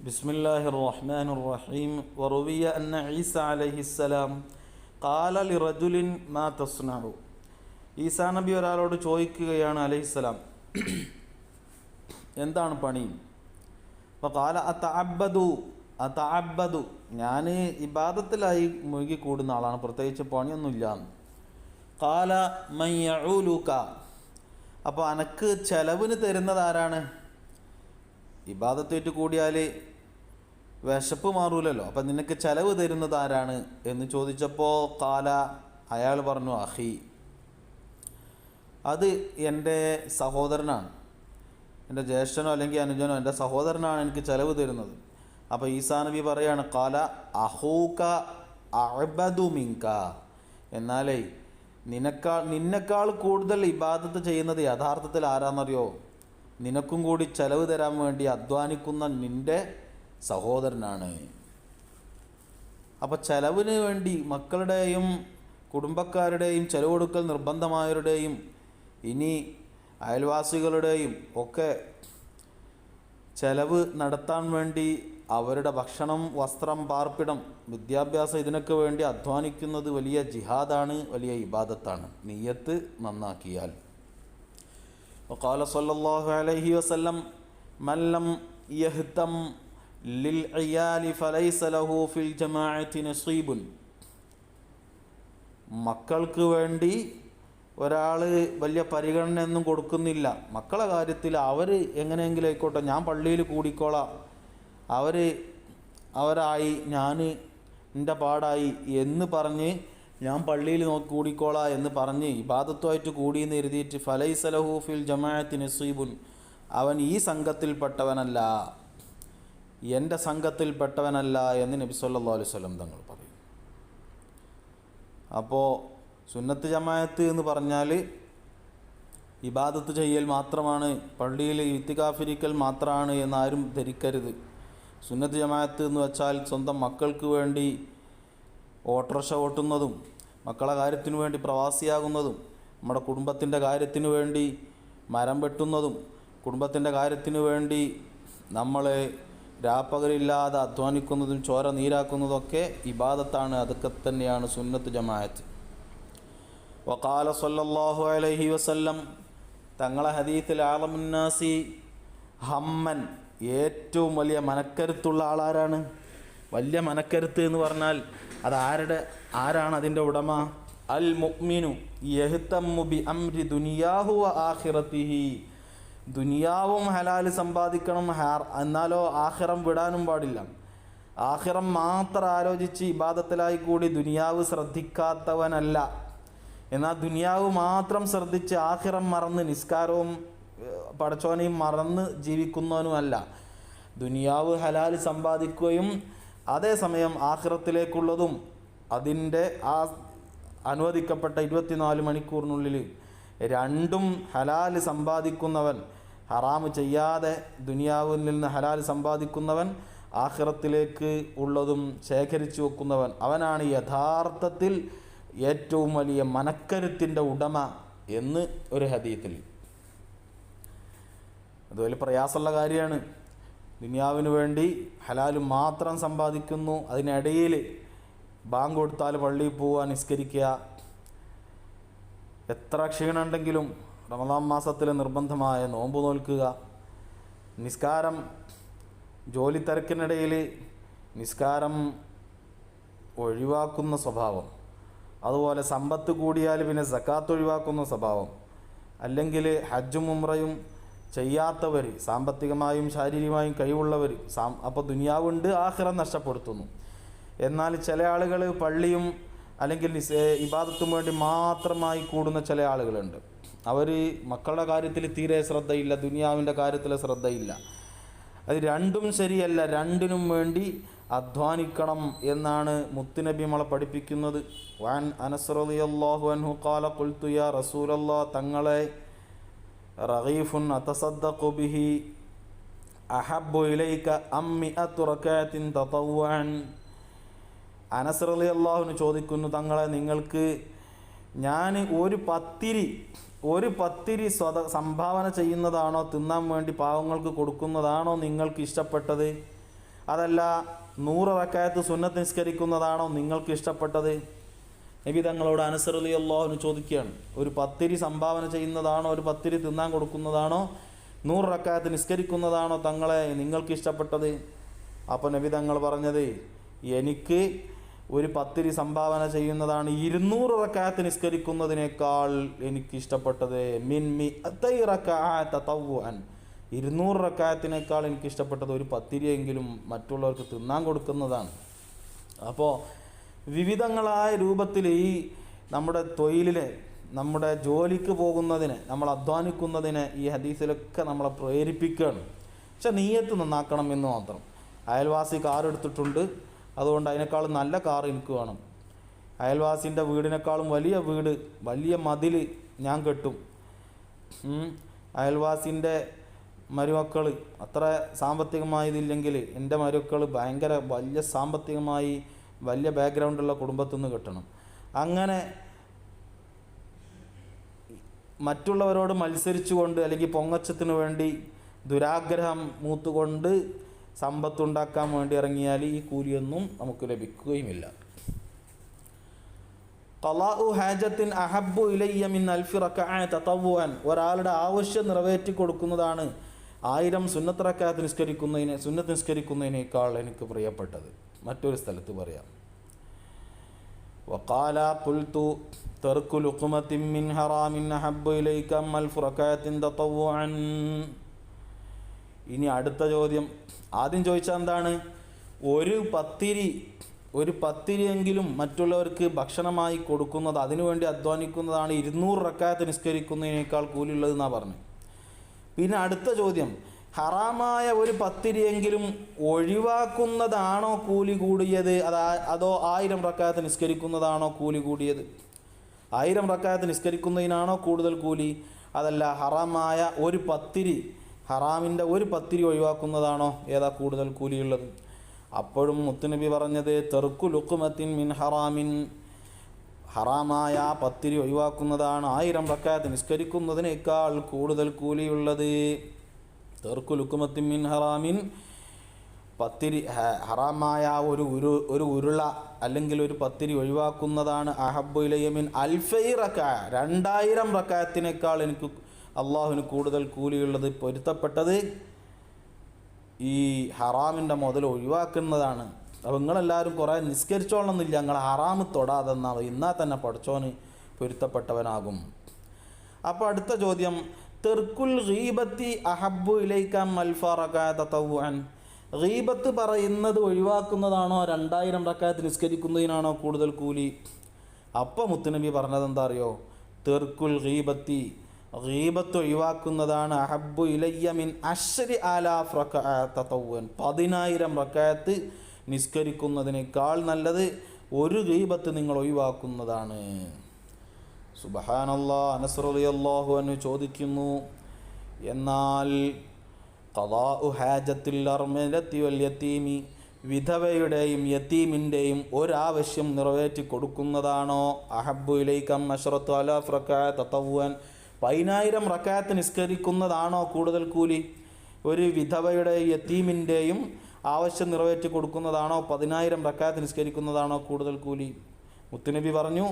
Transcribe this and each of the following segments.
بسم الله الرحمن الرحيم وروي أن عيسى عليه السلام قال لرجل ما تصنع ഈസാ നബി ഒരാളോട് ചോദിക്കുകയാണ് അലൈഹിസ്സലാം എന്താണ് പണി അപ്പോൾ കാല അത്തഅബ്ബദു അത്തഅബ്ബദു ഞാൻ ഇബാദത്തിലായി മുഴുകി കൂടുന്ന ആളാണ് പ്രത്യേകിച്ച് പണിയൊന്നുമില്ല കാല മയ്യൂലൂക്ക അപ്പോൾ അനക്ക് ചെലവിന് തരുന്നത് ആരാണ്? ഇബാദത്തേറ്റ് കൂടിയാൽ വിശപ്പ് മാറൂലല്ലോ. അപ്പം നിനക്ക് ചെലവ് തരുന്നത് ആരാണ് എന്ന് ചോദിച്ചപ്പോൾ കാല അയാൾ പറഞ്ഞു അഹി. അത് എന്റെ സഹോദരനാണ്. എന്റെ ജ്യേഷ്ഠനോ അല്ലെങ്കിൽ അനുജനോ എന്റെ സഹോദരനാണ് എനിക്ക് ചെലവ് തരുന്നത്. അപ്പോൾ ഈസാ നബി പറയാണ് കാല അഹൂക അഹബദുമിങ്ക എന്നാലേ നിനക്കാൾ നിന്നെക്കാൾ കൂടുതൽ ഇബാദത്ത് ചെയ്യുന്നത് യഥാർത്ഥത്തിൽ ആരാന്നറിയോ? നിനക്കും കൂടി ചെലവ് തരാൻ വേണ്ടി അധ്വാനിക്കുന്ന നിന്റെ സഹോദരനാണ്. അപ്പോൾ ചെലവിന് വേണ്ടി മക്കളുടെയും കുടുംബക്കാരുടെയും ചെലവ് കൊടുക്കൽ നിർബന്ധമായവരുടെയും ഇനി അയൽവാസികളുടെയും ഒക്കെ ചെലവ് നടത്താൻ വേണ്ടി അവരുടെ ഭക്ഷണം വസ്ത്രം പാർപ്പിടം വിദ്യാഭ്യാസം ഇതിനൊക്കെ വേണ്ടി അധ്വാനിക്കുന്നത് വലിയ ജിഹാദാണ് വലിയ ഇബാദത്താണ് നീയത്ത് നന്നാക്കിയാൽ وقال صلى الله عليه وسلم من لم يهتم للعيال فليس له في الجماعة نصيب മക്കൾക്ക് വേണ്ടി ഒരാൾ വലിയ പരിഗണനയൊന്നും കൊടുക്കുന്നില്ല മക്കളെ കാര്യത്തിൽ അവർ എങ്ങനെയെങ്കിലും ആയിക്കോട്ടെ ഞാൻ പള്ളിയിൽ കൂടിക്കോളാം അവർ അവരായി ഞാൻ എന്റെ പാടായി എന്ന് പറഞ്ഞ് ഞാൻ പള്ളിയിൽ നോക്കി കൂടിക്കോളാ എന്ന് പറഞ്ഞ് ഇബാദത്തുമായിട്ട് കൂടിയെന്ന് എഴുതിയിട്ട് ഫലൈസലഹു ഫിൽ ജമാഅത്ത് നസീബുൻ. അവൻ ഈ സംഘത്തിൽപ്പെട്ടവനല്ല. എന്റെ സംഘത്തിൽപ്പെട്ടവനല്ല എന്ന് നബി സല്ലാ അലൈഹി സ്വലം തങ്ങൾ പറയും. അപ്പോൾ സുന്നത്ത് ജമായത്ത് എന്ന് പറഞ്ഞാൽ ഇബാദത്ത് ചെയ്യൽ മാത്രമാണ് പള്ളിയിൽ ഇത്തികാഫിരിക്കൽ മാത്രമാണ് എന്നാരും ധരിക്കരുത്. സുന്നത്ത് ജമാഅത്ത് എന്ന് വെച്ചാൽ സ്വന്തം മക്കൾക്ക് വേണ്ടി ഓട്ടോറിക്ഷ ഓട്ടുന്നതും മക്കളെ കാര്യത്തിനു വേണ്ടി പ്രവാസിയാകുന്നതും നമ്മുടെ കുടുംബത്തിന്റെ കാര്യത്തിനു വേണ്ടി മരം വെട്ടുന്നതും കുടുംബത്തിന്റെ കാര്യത്തിനു വേണ്ടി നമ്മളെ രാപ്പകലില്ലാതെ അധ്വാനിക്കുന്നതും ചോര നീരാക്കുന്നതൊക്കെ ഇബാദത്താണ്. അതൊക്കെ തന്നെയാണ് സുന്നത്ത് ജമാഅത്ത്. വക്കാല സല്ലല്ലാഹു അലൈഹി വസല്ലം തങ്ങളെ ഹദീത്തിൽ ആലമുന്നാസി ഹമ്മൻ ഏറ്റവും വലിയ മനക്കരുത്തുള്ള ആളാരാണ്? വലിയ മനക്കരുത്ത് എന്ന് പറഞ്ഞാൽ അത് ആരുടെ ആരാണ് അതിന്റെ ഉടമ? അൽ മുഅ്മിനു യഹ്തമ്മു ബി അംരി ദുനിയാഹു വ ആഖിറത്തിഹി. ദുനിയാവും ഹലാൽ സമ്പാദിക്കണം ഹാർ എന്നാലോ ആഖിറം വിടാനും പാടില്ല. ആഖിറം മാത്രം ആലോചിച്ച് ഇബാദത്തിലായി കൂടി ദുനിയാവ് ശ്രദ്ധിക്കാത്തവനല്ല. എന്നാൽ ദുനിയാവ് മാത്രം ശ്രദ്ധിച്ച് ആഖിറം മറന്ന് നിസ്കാരവും പടച്ചോനെയും മറന്ന് ജീവിക്കുന്നവനുമല്ല. ദുനിയാവ് ഹലാൽ സമ്പാദിക്കുകയും അതേസമയം ആഹ്റത്തിലേക്കുള്ളതും അതിന്റെ ആ അനുവദിക്കപ്പെട്ട ഇരുപത്തിനാല് മണിക്കൂറിനുള്ളിൽ രണ്ടും ഹലാൽ സമ്പാദിക്കുന്നവൻ ഹറാമ് ചെയ്യാതെ ദുനിയാവിൽ നിന്ന് ഹലാൽ സമ്പാദിക്കുന്നവൻ ആഖിറത്തിലേക്ക് ഉള്ളതും ശേഖരിച്ചു വെക്കുന്നവൻ. അവനാണ് യഥാർത്ഥത്തിൽ ഏറ്റവും വലിയ മനക്കരുത്തിന്റെ ഉടമ എന്ന് ഒരു ഹദീത്തിൽ അത് വലിയ പ്രയാസമുള്ള കാര്യമാണ്. ദുനിയാവിന് വേണ്ടി ഹലാൽ മാത്രം സമ്പാദിക്കുന്നു. അതിനിടയിൽ ബാങ്ക് കൊടുത്താൽ പള്ളിയിൽ പോവുക നിസ്കരിക്കുക. എത്ര ക്ഷീണമുണ്ടെങ്കിലും റമദാം മാസത്തിലെ നിർബന്ധമായ നോമ്പ് നോൽക്കുക. നിസ്കാരം ജോലി തിരക്കിനിടയിൽ നിസ്കാരം ഒഴിവാക്കുന്ന സ്വഭാവം. അതുപോലെ സമ്പത്ത് കൂടിയാൽ പിന്നെ സക്കാത്ത് ഒഴിവാക്കുന്ന സ്വഭാവം. അല്ലെങ്കിൽ ഹജ്ജും ഉംറയും ചെയ്യാത്തവർ സാമ്പത്തികമായും ശാരീരികമായും കഴിവുള്ളവർ സാം അപ്പോൾ ദുനിയാവുണ്ട് ആഹ്റം നഷ്ടപ്പെടുത്തുന്നു. എന്നാൽ ചില ആളുകൾ പള്ളിയും അല്ലെങ്കിൽ ഇബാദത്തും വേണ്ടി മാത്രമായി കൂടുന്ന ചില ആളുകളുണ്ട്. അവർ മക്കളുടെ കാര്യത്തിൽ തീരെ ശ്രദ്ധയില്ല ദുനിയാവിന്റെ കാര്യത്തിൽ ശ്രദ്ധയില്ല. അത് രണ്ടും ശരിയല്ല രണ്ടിനും വേണ്ടി അധ്വാനിക്കണം എന്നാണ് മുത്തുനബി നമ്മളെ പഠിപ്പിക്കുന്നത്. വാൻ അനസ്രലിയല്ലാഹു അൻഹു കാല കുൽത്തു യാ റസൂലല്ലാ തങ്ങളെ റഗീഫുൻ أحب ബിഹി അഹബ്ബു ഇലൈക അമ്മി تطوعا അനസ് അനസ്രലി അള്ളാഹുവിന് ചോദിക്കുന്നു തങ്ങളെ നിങ്ങൾക്ക് ഞാൻ ഒരു പത്തിരി ഒരു പത്തിരി സ്വത സംഭാവന ചെയ്യുന്നതാണോ തിന്നാൻ വേണ്ടി പാവങ്ങൾക്ക് കൊടുക്കുന്നതാണോ നിങ്ങൾക്ക് ഇഷ്ടപ്പെട്ടത്? അതല്ല നൂറ് റക്കായത്ത് സുന്നത്ത് നിസ്കരിക്കുന്നതാണോ നിങ്ങൾക്ക് ഇഷ്ടപ്പെട്ടത്? നബി തങ്ങളോട് അനുസറുലി അള്ളാഹുന് ചോദിക്കുകയാണ് ഒരു പത്തിരി സംഭാവന ചെയ്യുന്നതാണോ? ഒരു പത്തിരി തിന്നാൻ കൊടുക്കുന്നതാണോ? നൂറ് റക്കായത്ത് നിസ്കരിക്കുന്നതാണോ തങ്ങളെ? നിങ്ങൾക്ക് ഇഷ്ടപ്പെട്ടത്? അപ്പോൾ നബി തങ്ങൾ പറഞ്ഞത് എനിക്ക് ഒരു പത്തിരി സംഭാവന ചെയ്യുന്നതാണ് ഇരുന്നൂറ് റക്കായത്ത് നിസ്കരിക്കുന്നതിനേക്കാൾ എനിക്ക് ഇഷ്ടപ്പെട്ടത്. മിൻ മി തവ്വുഅൻ ഇരുന്നൂറ് റക്കായത്തിനേക്കാൾ എനിക്ക് ഇഷ്ടപ്പെട്ടത് ഒരു പത്തിരിയെങ്കിലും മറ്റുള്ളവർക്ക് തിന്നാൻ കൊടുക്കുന്നതാണ്. അപ്പോൾ വിവിധങ്ങളായ രൂപത്തിൽ ഈ നമ്മുടെ തൊഴിലിനെ നമ്മുടെ ജോലിക്ക് പോകുന്നതിന് നമ്മൾ അധ്വാനിക്കുന്നതിന് ഈ ഹദീസിലൊക്കെ നമ്മളെ പ്രേരിപ്പിക്കുകയാണ്. പക്ഷെ നീയത്ത് നന്നാക്കണം എന്ന് മാത്രം. അയൽവാസി കാർ എടുത്തിട്ടുണ്ട്. അതുകൊണ്ട് അതിനേക്കാളും നല്ല കാർ എനിക്ക് വേണം. അയൽവാസിന്റെ വീടിനേക്കാളും വലിയ വീട് വലിയ മതിൽ ഞാൻ കെട്ടും. അയൽവാസിന്റെ മരുമക്കൾ അത്ര സാമ്പത്തികമായി ഇതില്ലെങ്കിൽ എന്റെ മരുമക്കൾ ഭയങ്കര വലിയ സാമ്പത്തികമായി വലിയ ബാക്ക്ഗ്രൗണ്ടുള്ള കുടുംബത്തു നിന്ന് കിട്ടണം. അങ്ങനെ മറ്റുള്ളവരോട് മത്സരിച്ചുകൊണ്ട് അല്ലെങ്കിൽ പൊങ്ങച്ചത്തിന് വേണ്ടി ദുരാഗ്രഹം മൂത്തുകൊണ്ട് സമ്പത്തുണ്ടാക്കാൻ വേണ്ടി ഇറങ്ങിയാൽ ഈ കൂലിയൊന്നും നമുക്ക് ലഭിക്കുകയുമില്ല. തലാഉ ഹാജത്തിൻ അഹബു ഇലയ്യ മിൻ അൽഫി റക്കഅ തതവ്വുഅൻ. ഒരാളുടെ ആവശ്യം നിറവേറ്റി കൊടുക്കുന്നതാണ് ആയിരം സുന്നത്ത് റക്കഅത്ത് നിസ്കരിക്കുന്നതിനെ സുന്നത്ത് നിസ്കരിക്കുന്നതിനേക്കാൾ എനിക്ക് പ്രിയപ്പെട്ടത്. മറ്റൊരു സ്ഥലത്ത് പറയാം وقال قلت ترك لقمة من حرام أحب إليك أم ألف ركعة تطوعا ഇനി അടുത്ത ചോദ്യം ആദ്യം ചോദിച്ചാൽ എന്താണ് ഒരു പത്തിരി ഒരു പത്തിരിയെങ്കിലും മറ്റുള്ളവർക്ക് ഭക്ഷണമായി കൊടുക്കുന്നത് അതിനുവേണ്ടി അധ്വാനിക്കുന്നതാണ് ഇരുന്നൂറ് റക്കായത്ത് നിസ്കരിക്കുന്നതിനേക്കാൾ കൂലിയുള്ളതെന്നാണ് പറഞ്ഞത് പിന്നെ അടുത്ത ചോദ്യം ഹറാമായ ഒരു പത്തിരിയെങ്കിലും ഒഴിവാക്കുന്നതാണോ കൂലി കൂടിയത്? അതാ അതോ ആയിരം റക്കായത്ത് നിസ്കരിക്കുന്നതാണോ കൂലി കൂടിയത്? ആയിരം റക്കായത്ത് നിസ്കരിക്കുന്നതിനാണോ കൂടുതൽ കൂലി? അതല്ല ഹറാമായ ഒരു പത്തിരി ഹറാമിന്റെ ഒരു പത്തിരി ഒഴിവാക്കുന്നതാണോ ഏതാ കൂടുതൽ കൂലിയുള്ളത്? അപ്പോഴും മുത്തുനബി പറഞ്ഞത് തെറുക്കു ലുക്കുമത്തിൻ മിൻ ഹറാമിൻ. ഹറാമായ പത്തിരി ഒഴിവാക്കുന്നതാണ് ആയിരം റക്കായത്ത് നിസ്കരിക്കുന്നതിനേക്കാൾ കൂടുതൽ കൂലിയുള്ളത്. തെർക്കു ലുക്കുമത്തിൻ മിൻ ഹറാമിൻ. പത്തിരി ഹറാമായ ഒരു ഉരു ഒരു ഉരുള അല്ലെങ്കിൽ ഒരു പത്തിരി ഒഴിവാക്കുന്നതാണ് അഹബു ഇലയമിൻ അൽഫൈ റക്ക. രണ്ടായിരം റക്കായത്തിനേക്കാൾ എനിക്ക് അള്ളാഹുവിന് കൂടുതൽ കൂലിയുള്ളത് പൊരുത്തപ്പെട്ടത് ഈ ഹറാമിന്റെ മുതൽ ഒഴിവാക്കുന്നതാണ്. അപ്പോൾ നിങ്ങളെല്ലാവരും കുറേ നിസ്കരിച്ചോളണമെന്നില്ല നിങ്ങൾ ഹറാമ് തൊടാതെ എന്നാൽ എന്നാൽ തന്നെ പഠിച്ചോന് പൊരുത്തപ്പെട്ടവനാകും. അപ്പോൾ അടുത്ത ചോദ്യം തെർക്കുൽ ഗീബത്തി അഹബു ഇലൈക്കാം മൽഫറക്കാൻ ഗീബത്ത് പറയുന്നത് ഒഴിവാക്കുന്നതാണോ? രണ്ടായിരം റക്കാത്ത് നിസ്കരിക്കുന്നതിനാണോ കൂടുതൽ കൂലി? അപ്പം മുത്തുനബി പറഞ്ഞത് എന്താ അറിയോ? തെർക്കുൽ ഗീബത്തി. ഗീബത്ത് ഒഴിവാക്കുന്നതാണ് അഹബു ഇലയ്യമിൻ അശ്രി ആലാഫ് റക്കത്തവൻ പതിനായിരം റക്കായത്ത് നിസ്കരിക്കുന്നതിനേക്കാൾ നല്ലത് ഒരു ഗീബത്ത് നിങ്ങൾ ഒഴിവാക്കുന്നതാണ്. സുബഹാനല്ലാ അനസറലി അള്ളാഹു അനു ചോദിക്കുന്നു എന്നാൽ ഖദാഉ ഹാജത്തിൽ അർമലത്തി വിധവയുടെയും യത്തീമിന്റെയും ഒരാവശ്യം നിറവേറ്റി കൊടുക്കുന്നതാണോ? അഹബു ഇലൈക്കം അഷറത്ത് അലാഫ് റക്കാത്ത് തത്തവ്വൻ പതിനായിരം റക്കാത്ത് നിസ്കരിക്കുന്നതാണോ കൂടുതൽ കൂലി? ഒരു വിധവയുടെ യത്തീമിന്റെയും ആവശ്യം നിറവേറ്റി കൊടുക്കുന്നതാണോ? പതിനായിരം റക്കാത്ത് നിസ്കരിക്കുന്നതാണോ കൂടുതൽ കൂലി? മുത്തുനബി പറഞ്ഞു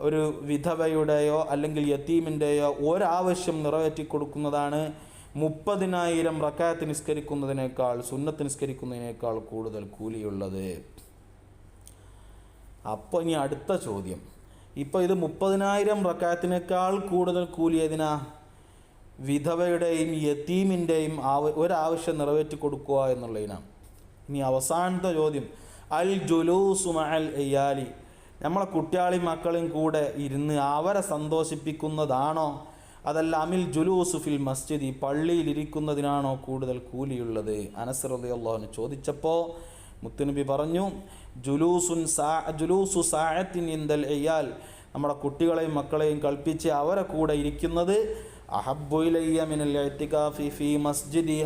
ഒരു വിധവയുടെയോ അല്ലെങ്കിൽ യത്തീമിന്റെയോ ഒരാവശ്യം നിറവേറ്റി കൊടുക്കുന്നതാണ് മുപ്പതിനായിരം റക്കാത്ത് നിസ്കരിക്കുന്നതിനേക്കാൾ സുന്നത്ത് നിസ്കരിക്കുന്നതിനേക്കാൾ കൂടുതൽ കൂലിയുള്ളത്. അപ്പോൾ ഇനി അടുത്ത ചോദ്യം. ഇപ്പോൾ ഇത് മുപ്പതിനായിരം റക്കാത്തിനേക്കാൾ കൂടുതൽ കൂലിയതിനാ വിധവയുടെയും യത്തീമിന്റെയും ആവ ഒരാവശ്യം നിറവേറ്റി കൊടുക്കുക എന്നുള്ളതിനാണ്. ഇനി അവസാനത്തെ ചോദ്യം. അൽ ജുലൂസു അൽ എയ്യാലി നമ്മളെ കുട്ടിയാളി മക്കളും കൂടെ ഇരുന്ന് അവരെ സന്തോഷിപ്പിക്കുന്നതാണോ? അതല്ല അമിൽ ജുലൂസുഫിൽ മസ്ജിദ് ഇരിക്കുന്നതിനാണോ കൂടുതൽ കൂലിയുള്ളത്? അനസ് അള്ളാഹുന് ചോദിച്ചപ്പോൾ മുത്തുനബി പറഞ്ഞു ജുലൂസുൻ സാ ജുലൂസു സാഹത്തിൻ ഇന്ദൽ എയ്യാൽ നമ്മുടെ കുട്ടികളെയും മക്കളെയും കൽപ്പിച്ച് അവരെ കൂടെ ഇരിക്കുന്നത് അഹബുലയ്യ മിനൽ എത്തിക്കാഫി ഫി മസ്ജിദി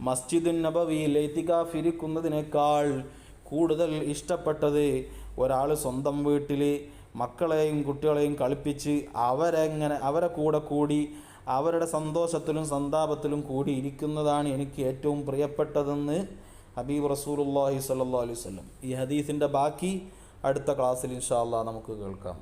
മസ്ജിദുൻ നബവിയിൽ എത്തിക്കാഫ് ഇരിക്കുന്നതിനേക്കാൾ കൂടുതൽ ഇഷ്ടപ്പെട്ടത് ഒരാൾ സ്വന്തം വീട്ടിൽ മക്കളെയും കുട്ടികളെയും കളിപ്പിച്ച് അവരെങ്ങനെ അവരെ കൂടെ കൂടി അവരുടെ സന്തോഷത്തിലും സന്താപത്തിലും കൂടി ഇരിക്കുന്നതാണ് എനിക്ക് ഏറ്റവും പ്രിയപ്പെട്ടതെന്ന് ഹബീബ് റസൂലുള്ളാഹി സ്വല്ലല്ലാഹു അലൈഹി വസല്ലം. ഈ ഹദീസിന്റെ ബാക്കി അടുത്ത ക്ലാസ്സിൽ ഇൻഷാ അള്ളാഹ് നമുക്ക് കേൾക്കാം.